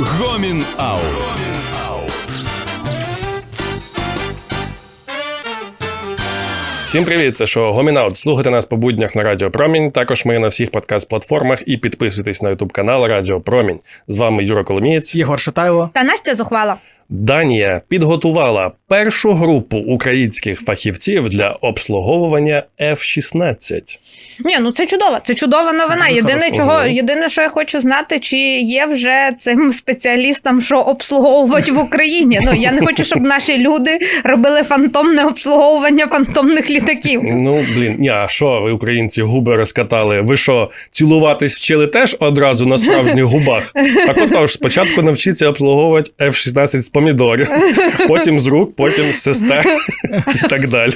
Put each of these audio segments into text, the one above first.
Гомін Аут. Всім привіт, це шоу Гомінаут. Слухайте нас по буднях на Радіо Промінь. Також ми на всіх подкаст-платформах і підписуйтесь на Ютуб канал Радіо Промінь. З вами Юра Коломієць. Єгор Шатайло. Та Настя зухвала. Данія підготувала першу групу українських фахівців для обслуговування F-16. Ні, ну це чудово. Це чудова новина. дуже Єдине, чого єдине, що я хочу знати, чи є вже цим спеціалістам, що обслуговувати в Україні. Ну я не хочу, щоб наші люди робили фантомне обслуговування фантомних літаків. Ну блін, ні, а що ви, українці, губи розкатали? Ви що, цілуватись вчили теж одразу на справжніх губах? Так отож, спочатку навчіться обслуговувати F-16 з помідорів, потім з рук, потім з сестер і так далі.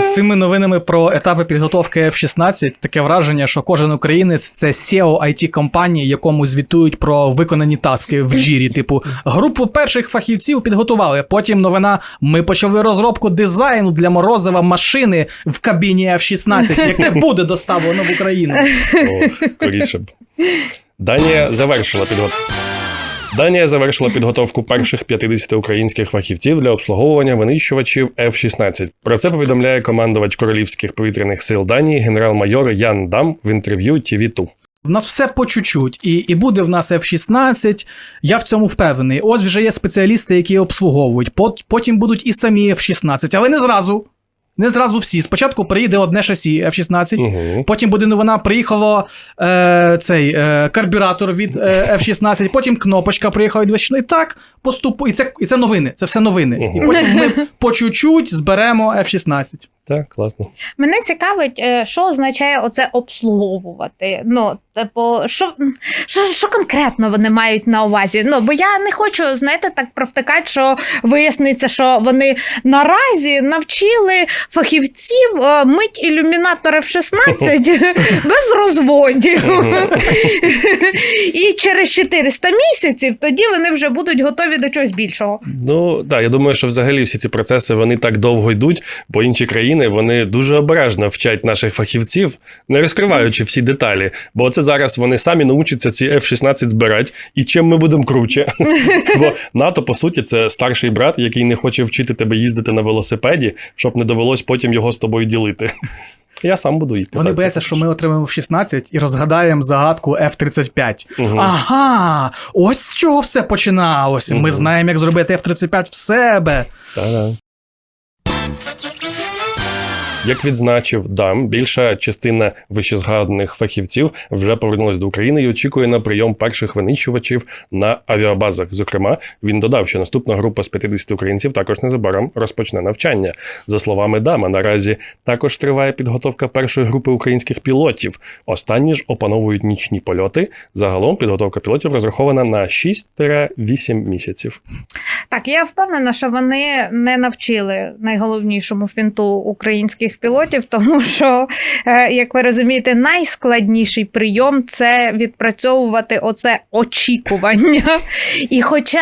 З цими новинами про етапи підготовки F-16 таке враження, що кожен українець це SEO it компанії, якому звітують про виконані таски в джірі. Типу, групу перших фахівців підготували. Потім новина: ми почали розробку дизайну для морозива машини в кабіні F-16, яке буде доставлено в Україну. О, скоріше б. Данія завершила підготовку. Данія завершила підготовку перших 50 українських фахівців для обслуговування винищувачів F-16. Про це повідомляє командувач королівських повітряних сил Данії генерал-майор Ян Дам в інтерв'ю TV2. В нас все по чуть-чуть, і, і буде в нас F-16, я в цьому впевнений. Ось вже є спеціалісти, які обслуговують. Пот- Потім будуть і самі F-16, але не зразу. Не зразу всі. Спочатку приїде одне шасі F-16, Угу. потім буде новина, приїхало е, цей е, карбюратор від е, F-16, потім кнопочка приїхала від F-16. І так поступу. І це, і це новини. Це все новини. Угу. І потім ми по чуть-чуть зберемо F-16. Так, класно. Мене цікавить, е, що означає оце обслуговувати. Ну, типу, що, що, що конкретно вони мають на увазі? Ну, бо я не хочу, знаєте, так провтикати, що виясниться, що вони наразі навчили фахівців е, мить ілюмінатора в 16 без розводів. І через 400 місяців тоді вони вже будуть готові до чогось більшого. Ну так, я думаю, що взагалі всі ці процеси вони так довго йдуть, бо інші країни вони дуже обережно вчать наших фахівців, не розкриваючи всі деталі. Бо це зараз вони самі научаться ці F-16 збирати, і чим ми будемо круче. Бо НАТО, по суті, це старший брат, який не хоче вчити тебе їздити на велосипеді, щоб не довелось потім його з тобою ділити. Я сам буду їх Вони бояться, що ми отримаємо F-16 і розгадаємо загадку F-35. Мгм. Ага, ось з чого все починалося. Ми знаємо, як зробити F-35 в себе. Та-да. Як відзначив Дам, більша частина вищезгаданих фахівців вже повернулась до України і очікує на прийом перших винищувачів на авіабазах. Зокрема, він додав, що наступна група з 50 українців також незабаром розпочне навчання. За словами Дама, наразі також триває підготовка першої групи українських пілотів. Останні ж опановують нічні польоти. Загалом підготовка пілотів розрахована на 6-8 місяців. Так, я впевнена, що вони не навчили найголовнішому фінту українських пілотів, тому що, е, як ви розумієте, найскладніший прийом це відпрацьовувати оце очікування. І хоча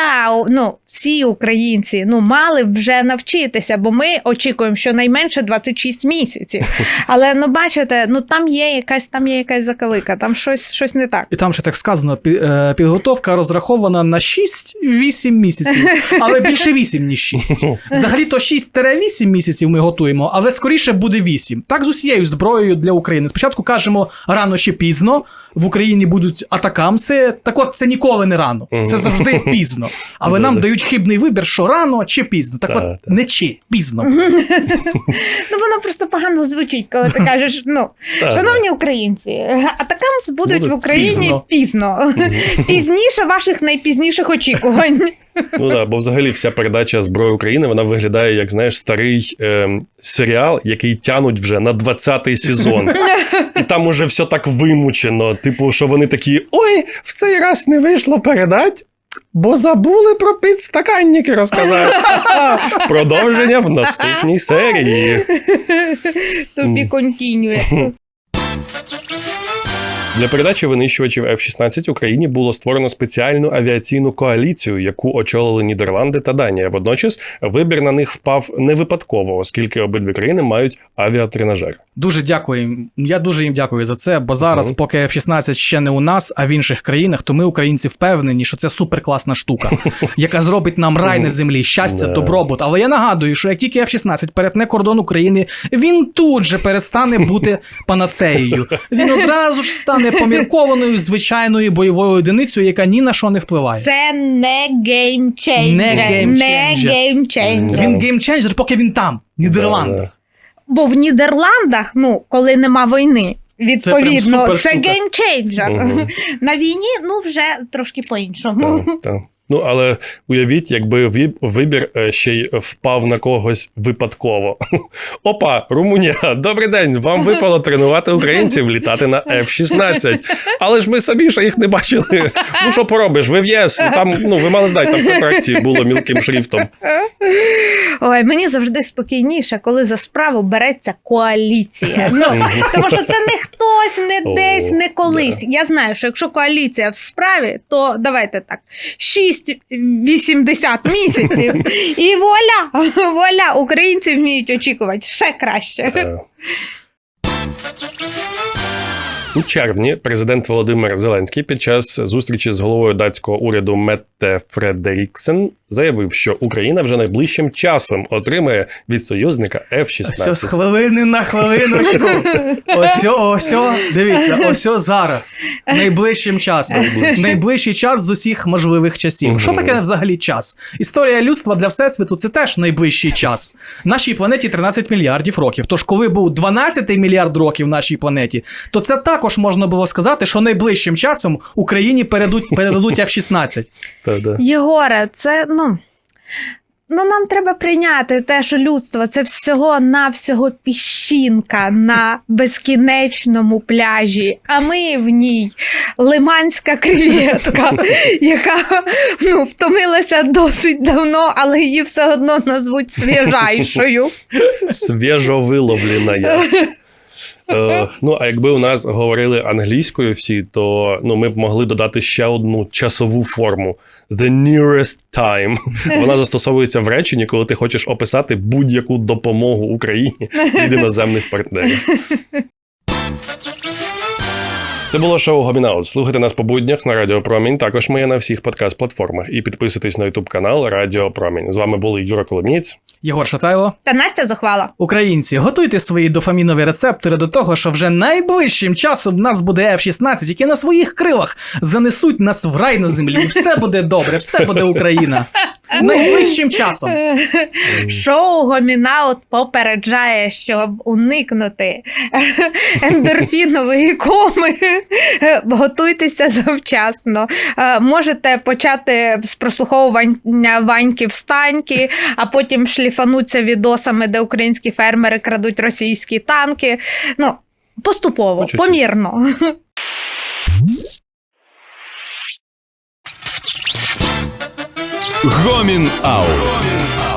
ну, всі українці ну, мали б вже навчитися, бо ми очікуємо щонайменше 26 місяців. Але ну бачите, ну там є якась там є якась закалика, там щось, щось не так. І там ще так сказано: е, підготовка розрахована на 6-8 місяців, але більше 8, ніж 6. Взагалі то 6-8 місяців ми готуємо, але скоріше буде 8. Так з усією зброєю для України. Спочатку кажемо рано чи пізно. В Україні будуть атакамси. Так от це ніколи не рано. Це завжди пізно. Але нам дають хибний вибір, що рано чи пізно. Так от не чи пізно. Ну воно просто погано звучить, коли ти кажеш, ну. Шановні українці, атакамс будуть в Україні пізно. Пізніше ваших найпізніших очікувань. Ну да, бо взагалі вся передача зброї України вона виглядає як знаєш старий ем, серіал, який тянуть вже на 20-й сезон. І там уже все так вимучено. Типу, що вони такі: ой, в цей раз не вийшло передати. Бо забули про підстаканники розказати. Продовження в наступній серії. Тобі контінює. Для передачі винищувачів F-16 Україні було створено спеціальну авіаційну коаліцію, яку очолили Нідерланди та Данія. Водночас вибір на них впав не випадково, оскільки обидві країни мають авіатренажер. Дуже дякую. їм. Я дуже їм дякую за це. Бо зараз, Мгм. поки F-16 ще не у нас, а в інших країнах, то ми, українці, впевнені, що це суперкласна штука, яка зробить нам рай на землі, щастя, добробут. Але я нагадую, що як тільки F-16 перетне кордон України, він тут же перестане бути панацеєю. Він одразу ж стане поміркованою звичайною бойовою одиницею, яка ні на що не впливає. Це не геймчейнджер. Не геймчейнджер. Геймчейнджер. Він геймченджер, поки він там, в Да, да. Бо в Нідерландах, ну, коли нема війни, відповідно, це, штука. геймчейнджер. Мгм. На війні, ну, вже трошки по-іншому. Так, так. Ну, але уявіть, якби вибір е, ще й впав на когось випадково. Опа, Румунія, добрий день! Вам випало тренувати українців літати на F-16. Але ж ми самі ще їх не бачили. Ну що поробиш? Ви в ЄС. Там, ну, ви мали знати, там в контракті було мілким шрифтом. Ой, мені завжди спокійніше, коли за справу береться коаліція. Ну, тому що це не хтось, не десь, не колись. Я знаю, що якщо коаліція в справі, то давайте так: 6-80 місяців. І воля, воля, Українці вміють очікувати ще краще. У червні президент Володимир Зеленський під час зустрічі з головою датського уряду Метте Фредеріксен заявив, що Україна вже найближчим часом отримає від союзника Все з F-16. хвилини на хвилиночку. Осьо, осьо, дивіться, осьо зараз. Найближчим часом. Найближчий час з усіх можливих часів. Що таке взагалі час? Історія людства для всесвіту це теж найближчий час. Нашій планеті 13 мільярдів років. Тож, коли був 12 мільярд років нашій планеті, то це також можна було сказати, що найближчим часом Україні передадуть, передадуть F-16. Єгоре, це ну. Ну, нам треба прийняти те, що людство це всього навсього піщинка на безкінечному пляжі, а ми в ній лиманська креветка, яка ну, втомилася досить давно, але її все одно назвуть свіжайшою. Свіжо виловлена я. Е, ну, а якби у нас говорили англійською всі, то ну, ми б могли додати ще одну часову форму: The nearest time. Вона застосовується в реченні, коли ти хочеш описати будь-яку допомогу Україні від іноземних партнерів. Це було шоу Гомінаут. Слухайте нас по буднях на Радіо Промінь. Також ми є на всіх подкаст-платформах. І підписуйтесь на Ютуб канал Радіо Промінь. З вами були Юра Коломієць. Єгор Шатайло. Та Настя зухвала. Українці, готуйте свої дофамінові рецептори до того, що вже найближчим часом в нас буде F-16, які на своїх крилах занесуть нас в рай на землі. Все буде добре, все буде Україна. Найближчим часом. Шоу Гомінаут попереджає, щоб уникнути ендорфінової коми. Готуйтеся завчасно. Е, Можете почати з прослуховування Ваньки встаньки, а потім шліфануться відосами, де українські фермери крадуть російські танки. Ну, поступово, По помірно. Гомін Аут.